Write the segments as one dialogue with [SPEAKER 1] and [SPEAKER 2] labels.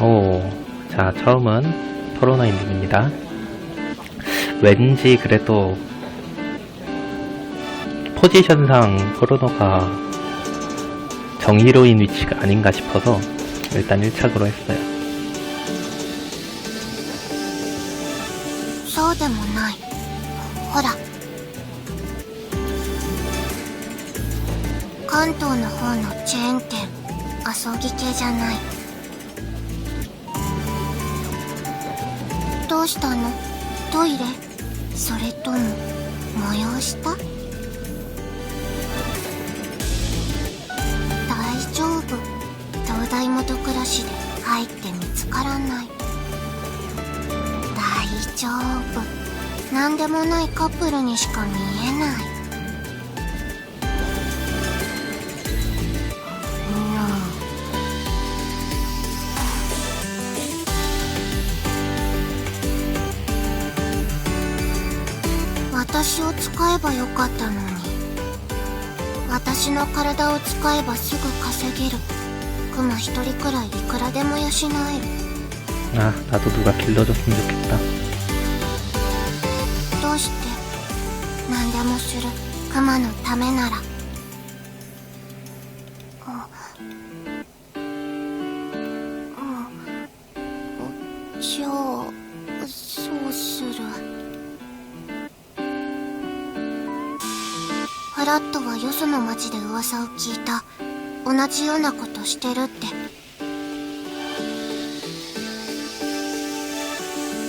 [SPEAKER 1] 오, 자, 처음은 토로노 엔딩입니다. 왠지 그래도 포지션상 토로노가 정히로인 위치가 아닌가 싶어서 일단 1착으로 했어요.
[SPEAKER 2] そうでもないほら関東の方のチェーン店遊ぎ系じゃない どうしたの？トイレ？それとも催した大丈夫。東大元暮らしで入って見つからない。大丈夫。何でもないカップルにしか見えない。私を使えばよかったのに私の体を使えばすぐ稼げるクマ一人くらいいくらでも養える
[SPEAKER 1] 아, 나도 누가 길러줬으면 좋겠다.
[SPEAKER 2] どうして何でもするクマのためならあうんじゃあ ラットはよその町で噂を聞いた。同じようなことしてるって。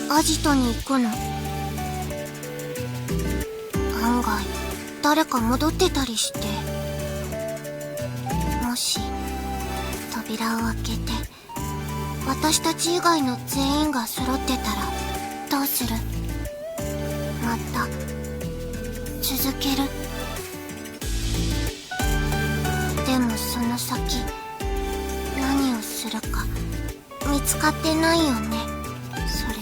[SPEAKER 2] アジトに行くの。案外誰か戻ってたりして。もし扉を開けて私たち以外の全員が揃ってたらどうする？また続ける？見つかってないよねそれで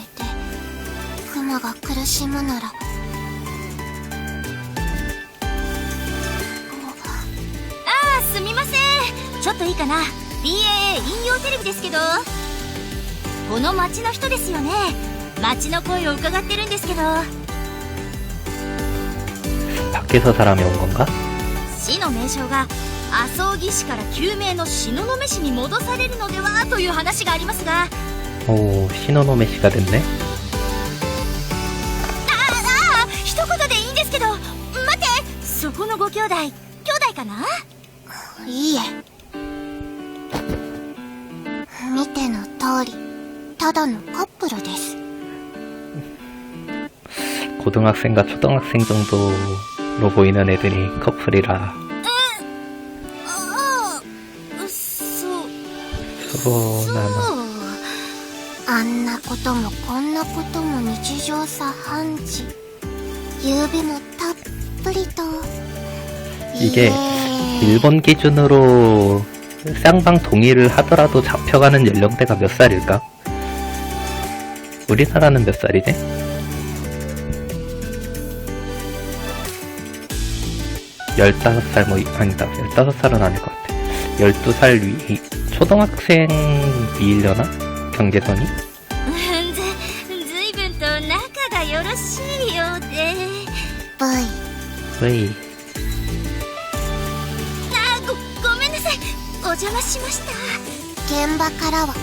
[SPEAKER 2] クマが苦しむなら
[SPEAKER 3] あすみませんちょっといいかな BAA 引用テレビですけどこの町の人ですよね町の声を伺ってるんですけど
[SPEAKER 1] 밖에서 사람이 온 건가?
[SPEAKER 3] 市の名称が 麻生木市から旧名の東雲市に戻されるのではという話がありますが
[SPEAKER 1] 오, 신호노메 씨가 됐네?
[SPEAKER 3] ああ一言でいいんですけど待ってそこのご兄弟兄弟かない
[SPEAKER 2] いえ見ての通りただのカップルです
[SPEAKER 1] 고등학생과 초등학생 정도로 보이는 애들이 커플이라 소나마
[SPEAKER 2] あんなこともこんなことも日常茶飯事指もたっぷりと
[SPEAKER 1] 이게
[SPEAKER 2] イエーイ
[SPEAKER 1] 일본 기준으로 쌍방 동의를 하더라도 잡혀가는 연령대가 몇 살일까? 우리나라는 몇 살이지? 열다섯 살 뭐, 아니다. 열다섯 살은 아닐 것 같아. 열두 살 위, 초등학생 위일려나? 경계선이?
[SPEAKER 3] ずずいぶんと仲がよろしいようで
[SPEAKER 2] V
[SPEAKER 1] 왜,
[SPEAKER 3] あごごめんなさいお邪魔しました
[SPEAKER 2] 現場からは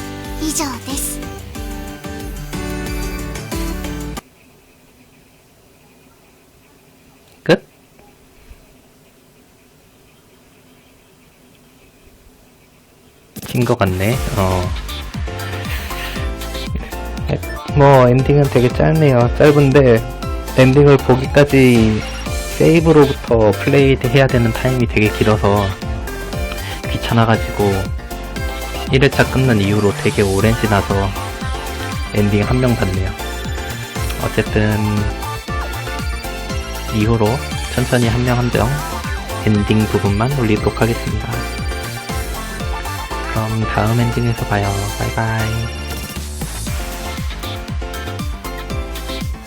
[SPEAKER 2] 以上です。
[SPEAKER 1] 긴 것 같네, 어. 뭐, 엔딩은 되게 짧네요. 짧은데, 엔딩을 보기까지 세이브로부터 플레이 해야 되는 타임이 되게 길어서 귀찮아가지고 1회차 끝난 이후로 되게 오랜 지나서 엔딩 한 명 봤네요. 어쨌든 이후로 천천히 한 명 한명 엔딩 부분만 올리도록 하겠습니다. รองเท้าแมนจิ้งสไปออกบายบาย